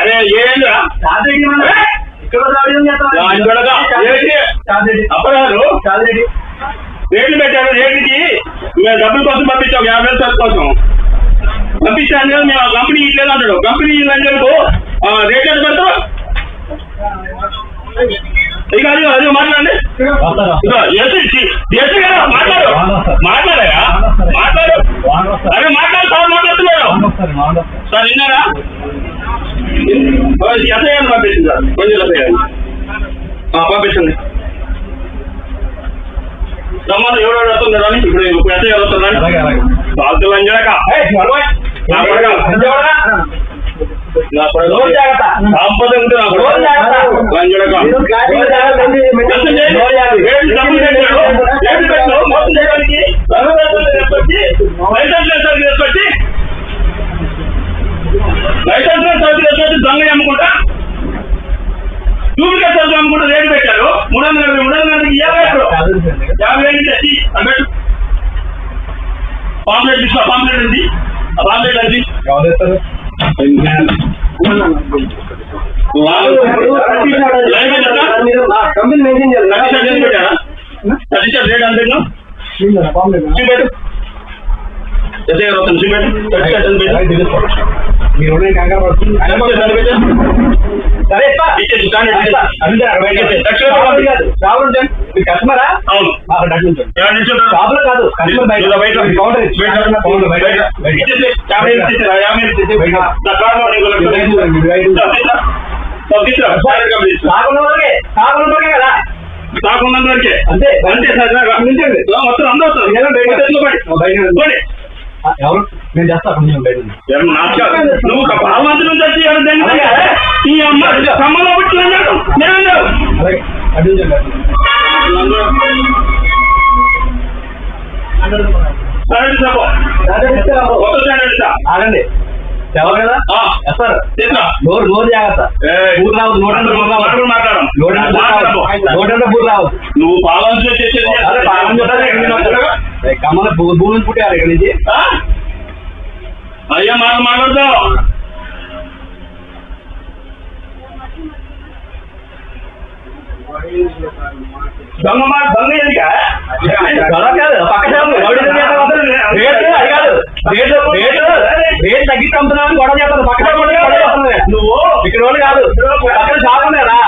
అరే ఏంటి అప్పగారు రేట్లు పెట్టారు రేట్లకి. మేము డబ్బుల కోసం పంపించాం యాభై వేల సరుకు కోసం? పంపించాను కదా మేము కంపెనీ ఇట్లేదు అంటాడు. కంపెనీ లంచలకు రేట్ ఎంత పెడతావు? ఇక అది అది మాట్లాడండి. ఎస్ఐ గారు మాట్లాడు. మాట్లాడాయా మాట్లాడు. అరే మాట్లాడు సార్ మాట్లాడుతున్నాడు సార్ విన్నారా? ಯಾತ್ರೆಯನ್ನು ಮಾಡಬೇಕಿದ್ದಾರೆ ಒಂದು ಲಭೆಯಾಗಿ ಹಾಂ ಪಾಪೇಶನ್ ನಮ್ಮನ್ನು ಏಳು ಏಳು ಹತ್ತೊಂದು ರಾಣಿ ಇಬ್ಬರು ಯಾತ್ರೆ ಏಳು ಹತ್ತೊಂದು ರಾಣಿ ಸಾಲ್ತಿಲ್ಲ ಅಂಜಳಕ ಸಂಪದ మూడు వందల యాభై మూడు వందల యాభై యాభై. ఎక్కడ యాభై వేలు తెచ్చి అన్నట్టు. పాంప్లెట్ తీసుకో పాంప్లెట్ ఉంది. ఆ పాంప్లెట్ అది. కంపెనీ మెయింటైన్ సర్టిఫికేట్ రేట్ అంతే చూపెట్టు వస్తాను చూపెట్టు ఎంత పెట్టు మీరు కంగారు పడుతుంది సరే కాంటాక్ట్ ఇచ్చేసి రావులు కస్టమరా? అవును. షాపులో కాదు కస్టమర్ బయట. బయట కౌంటర్ ఇచ్చి. కౌంటర్ బయట. యాభై యాభై బయట. కదా. కాకుండా అంతే. అంతే సార్. మొత్తం అందరూ బయట. ఎవరు? నేను చేస్తా కొంచెం బయట. నువ్వు ఒక దాన్ని అలాగే. ఈ అమ్మ పుట్టిన అన్నాడు. నేను. ఆగండి. ఎవరు కదా? ఆ, సార్. నోరు నోరు జాగ్రత్త. బూట్ రావద్దు నోట్ అంటే బూట్ రావద్దు. మాట్లాడు, మాట్లాడు. నోట్ అంటే బూట్. రావద్దు. నువ్వు పాలమంత్రి చేసేది పాలన భూ- భూమి పుట్టారు ఇక్కడ నుంచి? అయ్యా మాట మాట్లాడతావు దొంగ మాట దొంగ గొడవ కాదు పక్క కాదు. రేట్ తగ్గించి గొడవ చేస్తారు పక్క షాపు వాళ్ళు గొడవ చేస్తున్నారు. నువ్వు ఇక్కడ వాళ్ళు కాదు. పక్కన షాప్ ఉన్నారా